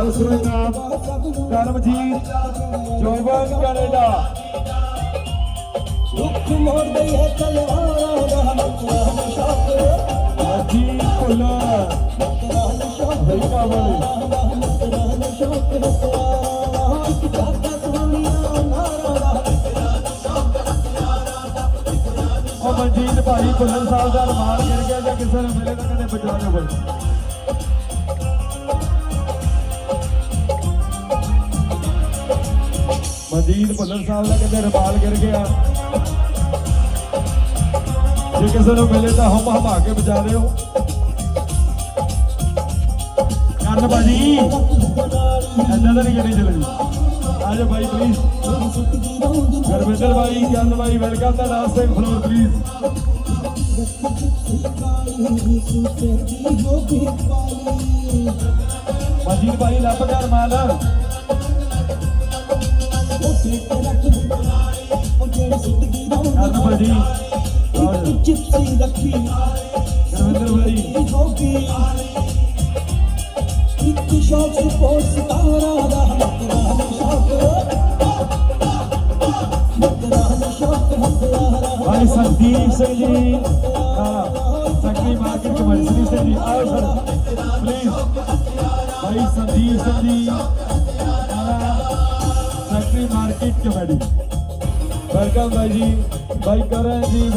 ਉਸ ਨੂੰ ਕਰਮਜੀਤ ਜੋਬਨ ਕੈਨੇਡਾ ਦੁੱਖ ਮੋੜਦੇ ਹੈ ਤਲਵਾਰਾਂ ਦਾ ਮਤਲਬ ਸ਼ੌਕ ਅਜੀਤ ਭੁੱਲਰ ਮਤਲਬ ਸ਼ੌਕ ਅਮਰੀਕਾ ਵਾਲੇ ਮਤਲਬ ਨਾਰਾ ਉਹ ਮਨਜੀਤ ਭਾਈ ਭੁੱਲਰ ਸਾਹਿਬ ਦਾ ਰਮਾਨ ਗਿਰ ਗਿਆ ਜਾਂ ਕਿਸੇ ਨੂੰ ਮਿਲੇ ਤਾਂ ਕਹਿੰਦੇ ਬਚਾ ਲਓ ਮਨਜੀਤ ਭੁੱਲਰ ਸਾਹਿਬ ਦਾ ਕਿਤੇ ਰਮਾਲ ਗਿਰ ਗਿਆ। ਜੇ ਕਿਸੇ ਨੂੰ ਮਿਲੇ ਤਾਂ ਹਮ ਹਮਾ ਕੇ ਬਚਾ ਲਿਓ ਕੰਨ ਬਾਜੀ ਐਦਾਂ ਤਾਂ ਨਹੀਂ ਕਰੀ ਚਲਣੀ ਆ ਭਾਈ ਪਲੀਜ਼ ਸੁੱਕਦੀ ਭਾਈ, ਚੰਦ ਭਾਈ welcome the last time floor please Kali ਭਾਈ, ਲੱਭ ਕਰ ਮਾਲ। ਭਾਜੀ। ਇੱਕ ਰੱਖੀ ਗੁਰਵਿੰਦਰ ਭਾਈ ਹੋਗੀ ਇੱਕ ਸ਼ੌਕ ਸਪੋਰਟ ਸਤਾਰਾ ਦਾ ਮਤਲਬ ਸ਼ੌਕ ਭਾਈ ਸੰਦੀਪ ਸਿੰਘ ਜੀ ਹਾਂ ਮਾਰਕੀਟ ਕਮੇਟੀ ਸਿੰਘ ਜੀ ਆਓ sir please Bhai Sandeep Singh ji secretary market committee welcome ਭਾਈ ਜੀ ਭਾਈ ਕਰਨ ਜੀ